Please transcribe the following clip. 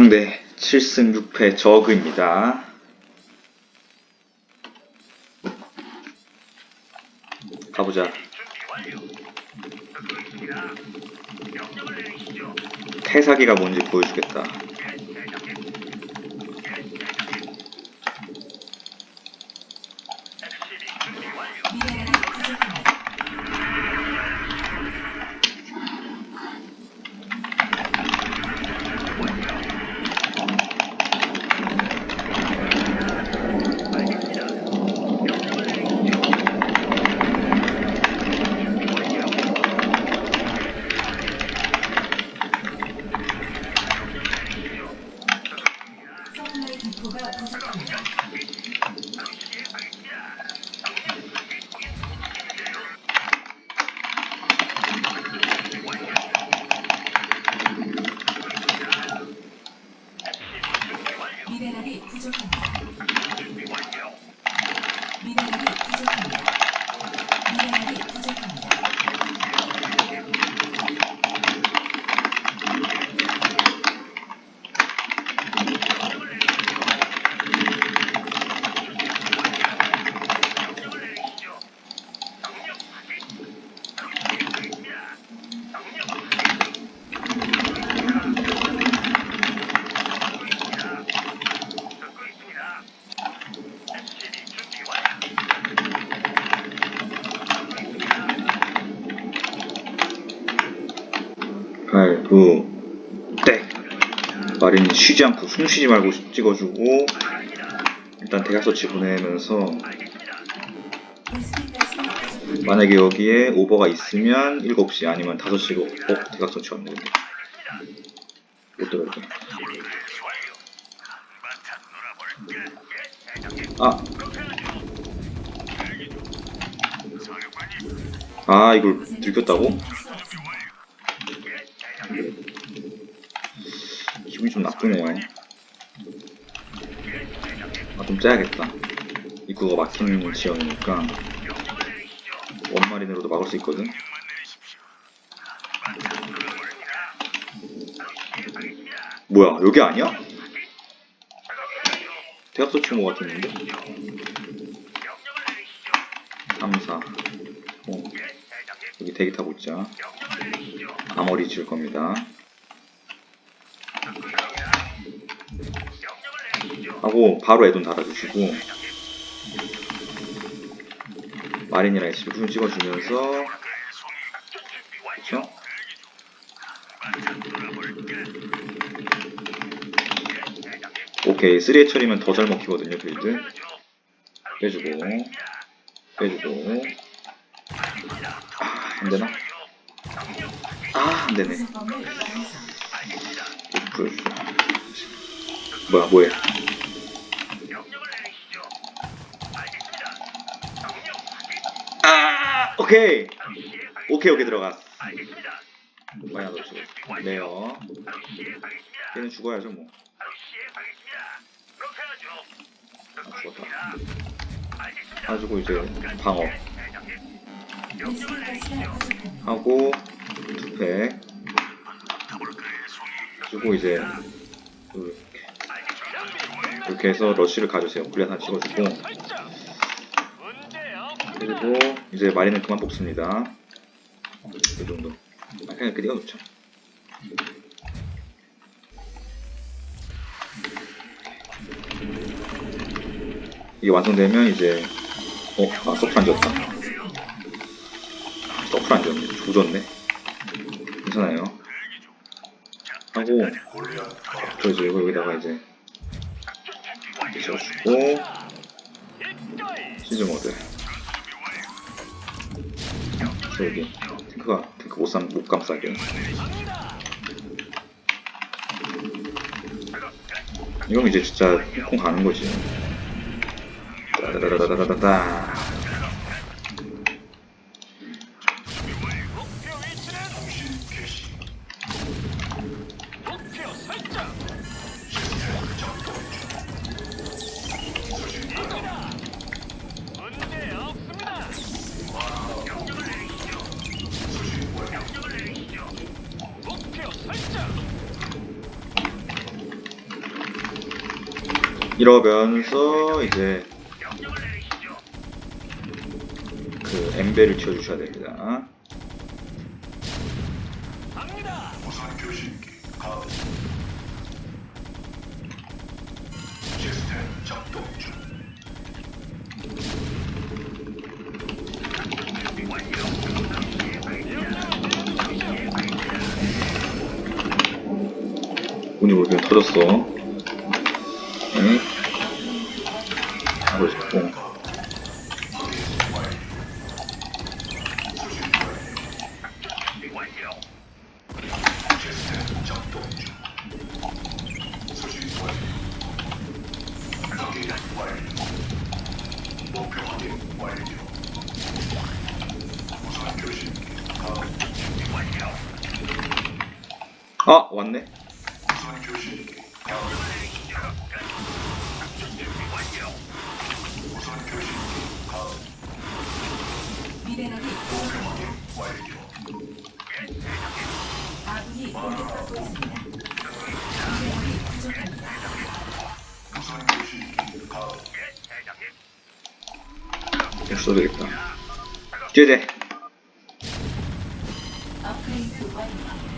상대 7승 6패 저그입니다. 가보자. 태사기가 뭔지 보여주겠다. 서플 팔, 구, 땡. 마린이 쉬지 않고 숨 쉬지 말고 찍어주고 일단 대각서치 보내면서. 만약에 여기에 오버가 있으면 7시 아니면 5시로 어? 대각서치 왔네 근데 못 들어올게 아! 아 이걸 들켰다고? 기분이 좀 나쁘네요 아 좀 짜야겠다. 입구가 막히는 지역이니까 원마린으로도 막을 수 있거든. 뭐야 여기 아니야? 대학서 친구 3, 4 어. 여기 대기 타고 있자. 아머리 지을 겁니다 하고 바로 애돈 달아주시고 마린이랑 SCP 훈 찍어주면서 그쵸? 오케이 3의 처리면 더 잘 먹히거든요 빌드 빼주고 빼주고 아 안되나? 아 안되네. 보여주죠 뭐야 뭐해 오케이. 오케이 오케이 들어갔어 많이 안 넣어주고 네요? 얘는 죽어야죠 뭐. 아, 죽었다. 가지고 이제 방어. 하고 투팩 그리고 이제 이렇게. 이렇게 해서 러쉬를 가주세요. 하나 찍어주고 그리고 이제 마리는 그만 뽑습니다. 이 정도. 아, 그냥 그리가 좋죠. 이게 완성되면 이제 어? 아 서프 안 졌다. 서프 안 졌네. 조졌네. 괜찮아요. 하고 저 이제 이거 여기다가 이제 지어주고 시즈 모드 저 여기 탱크가 탱크 못, 감, 못 감싸게. 이건 이제 진짜 콩 가는 거지. 따다다다다다다 이러면서 이제 그 엠벨을 치워주셔야 됩니다. 운이 모르게 터졌어. 네. 하고 싶고. 시스템 써도 되겠다. 제제. 업그레이드.